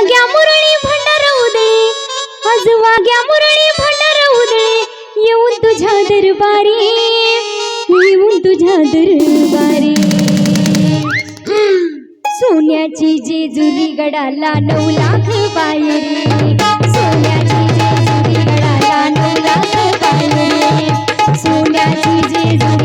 वाग्या मुरळी भंडार उदळे. आज वाग्या मुरळी भंडार उदळे. येऊन तुझ्या दरबारी. येऊन तुझ्या दरबारी. सोन्याची जेजुरी गडाला नऊ लाख बाहेर सोन्याची जेजुरी गडाला नऊ लाख बाहेर सोन्याची जेजुरी